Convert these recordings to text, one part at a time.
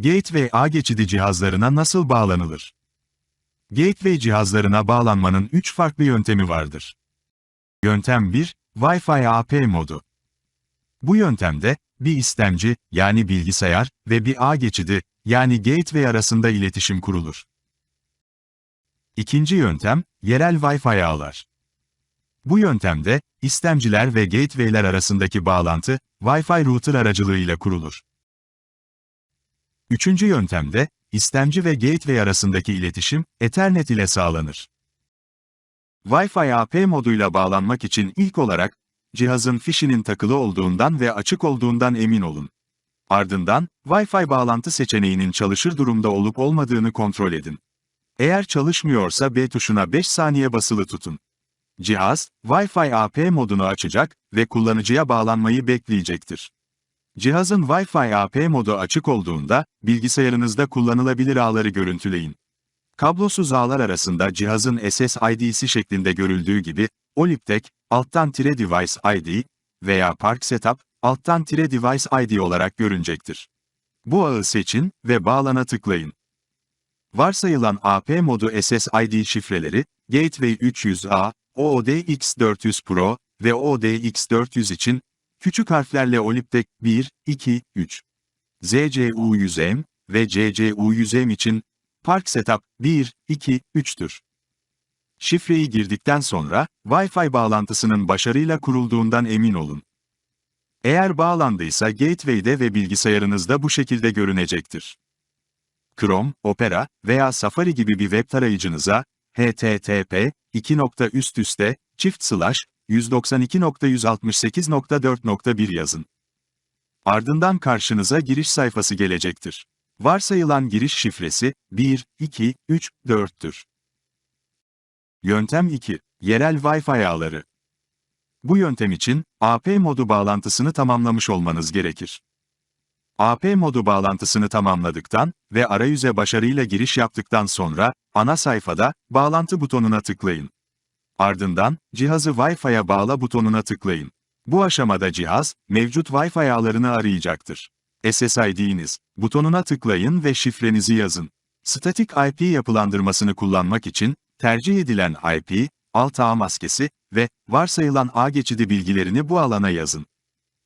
Gateway ağ geçidi cihazlarına nasıl bağlanılır? Gateway cihazlarına bağlanmanın 3 farklı yöntemi vardır. Yöntem 1, Wi-Fi AP modu. Bu yöntemde, bir istemci, yani bilgisayar ve bir ağ geçidi, yani gateway arasında iletişim kurulur. İkinci yöntem, yerel Wi-Fi ağlar. Bu yöntemde, istemciler ve gateway'ler arasındaki bağlantı, Wi-Fi router aracılığıyla kurulur. Üçüncü yöntemde, istemci ve gateway arasındaki iletişim, Ethernet ile sağlanır. Wi-Fi AP moduyla bağlanmak için ilk olarak, cihazın fişinin takılı olduğundan ve açık olduğundan emin olun. Ardından, Wi-Fi bağlantı seçeneğinin çalışır durumda olup olmadığını kontrol edin. Eğer çalışmıyorsa B tuşuna 5 saniye basılı tutun. Cihaz, Wi-Fi AP modunu açacak ve kullanıcıya bağlanmayı bekleyecektir. Cihazın Wi-Fi AP modu açık olduğunda, bilgisayarınızda kullanılabilir ağları görüntüleyin. Kablosuz ağlar arasında cihazın SSID'si şeklinde görüldüğü gibi, Oliptek, alttan tire device ID veya Park Setup, alttan tire device ID olarak görünecektir. Bu ağı seçin ve bağlana tıklayın. Varsayılan AP modu SSID şifreleri, Gateway 300A, OODX400 Pro ve OODX400 için, küçük harflerle Oliptek 1, 2, 3. ZCU100M ve CCU100M için, Park Setup 1, 2, 3'tür. Şifreyi girdikten sonra, Wi-Fi bağlantısının başarıyla kurulduğundan emin olun. Eğer bağlandıysa Gateway'de ve bilgisayarınızda bu şekilde görünecektir. Chrome, Opera veya Safari gibi bir web tarayıcınıza http üst üste çift slash 192.168.4.1 yazın. Ardından karşınıza giriş sayfası gelecektir. Varsayılan giriş şifresi 1, 2, 3, 4'tür. Yöntem 2. Yerel Wi-Fi ağları. Bu yöntem için, AP modu bağlantısını tamamlamış olmanız gerekir. AP modu bağlantısını tamamladıktan ve arayüze başarıyla giriş yaptıktan sonra, ana sayfada, bağlantı butonuna tıklayın. Ardından, cihazı Wi-Fi'ye bağla butonuna tıklayın. Bu aşamada cihaz, mevcut Wi-Fi ağlarını arayacaktır. SSID'niz, butonuna tıklayın ve şifrenizi yazın. Statik IP yapılandırmasını kullanmak için, tercih edilen IP, alt ağ maskesi ve varsayılan ağ geçidi bilgilerini bu alana yazın.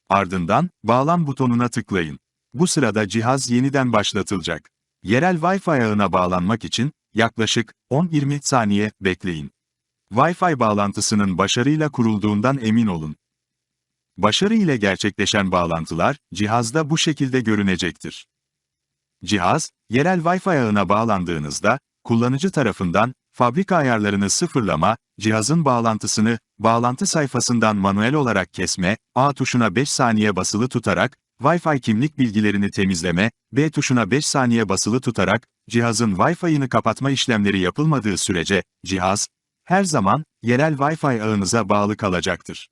Ardından, bağlan butonuna tıklayın. Bu sırada cihaz yeniden başlatılacak. Yerel Wi-Fi ağına bağlanmak için, yaklaşık 10-20 saniye bekleyin. Wi-Fi bağlantısının başarıyla kurulduğundan emin olun. Başarı ile gerçekleşen bağlantılar, cihazda bu şekilde görünecektir. Cihaz, yerel Wi-Fi ağına bağlandığınızda, kullanıcı tarafından, fabrika ayarlarını sıfırlama, cihazın bağlantısını, bağlantı sayfasından manuel olarak kesme, A tuşuna 5 saniye basılı tutarak, Wi-Fi kimlik bilgilerini temizleme, B tuşuna 5 saniye basılı tutarak, cihazın Wi-Fi'ını kapatma işlemleri yapılmadığı sürece, cihaz, her zaman, yerel Wi-Fi ağınıza bağlı kalacaktır.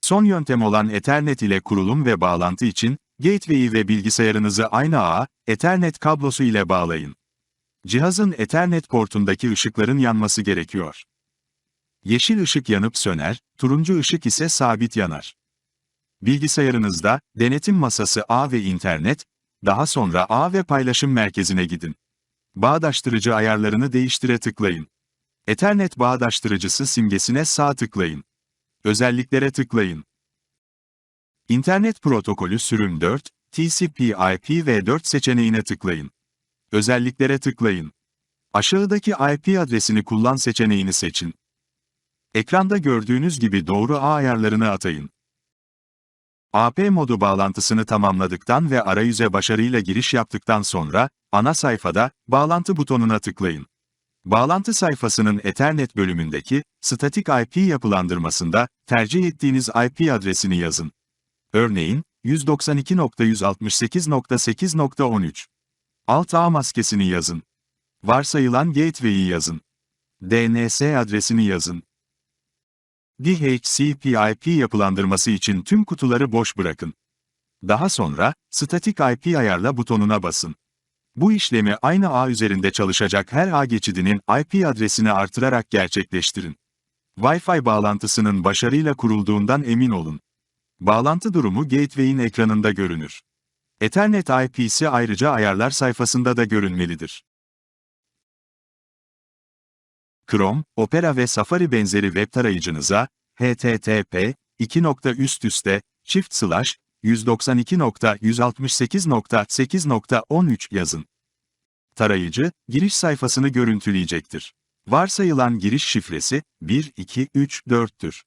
Son yöntem olan Ethernet ile kurulum ve bağlantı için, Gateway'i ve bilgisayarınızı aynı ağa, Ethernet kablosu ile bağlayın. Cihazın Ethernet portundaki ışıkların yanması gerekiyor. Yeşil ışık yanıp söner, turuncu ışık ise sabit yanar. Bilgisayarınızda, denetim masası ağ ve internet, daha sonra ağ ve paylaşım merkezine gidin. Bağdaştırıcı ayarlarını değiştire tıklayın. Ethernet bağdaştırıcısı simgesine sağ tıklayın. Özelliklere tıklayın. İnternet protokolü sürüm 4, TCP/IP v4 seçeneğine tıklayın. Özelliklere tıklayın. Aşağıdaki IP adresini kullan seçeneğini seçin. Ekranda gördüğünüz gibi doğru ağ ayarlarını atayın. AP modu bağlantısını tamamladıktan ve arayüze başarıyla giriş yaptıktan sonra, ana sayfada, bağlantı butonuna tıklayın. Bağlantı sayfasının Ethernet bölümündeki, statik IP yapılandırmasında, tercih ettiğiniz IP adresini yazın. Örneğin, 192.168.8.13. Alt ağ maskesini yazın. Varsayılan gateway'i yazın. DNS adresini yazın. DHCP-IP yapılandırması için tüm kutuları boş bırakın. Daha sonra, Statik IP ayarla butonuna basın. Bu işlemi aynı ağ üzerinde çalışacak her ağ geçidinin IP adresini artırarak gerçekleştirin. Wi-Fi bağlantısının başarıyla kurulduğundan emin olun. Bağlantı durumu Gateway'in ekranında görünür. Ethernet IP'si ayrıca ayarlar sayfasında da görünmelidir. Chrome, Opera ve Safari benzeri web tarayıcınıza http üst üste çift slash 192.168.8.13 yazın. Tarayıcı, giriş sayfasını görüntüleyecektir. Varsayılan giriş şifresi 1234'tür.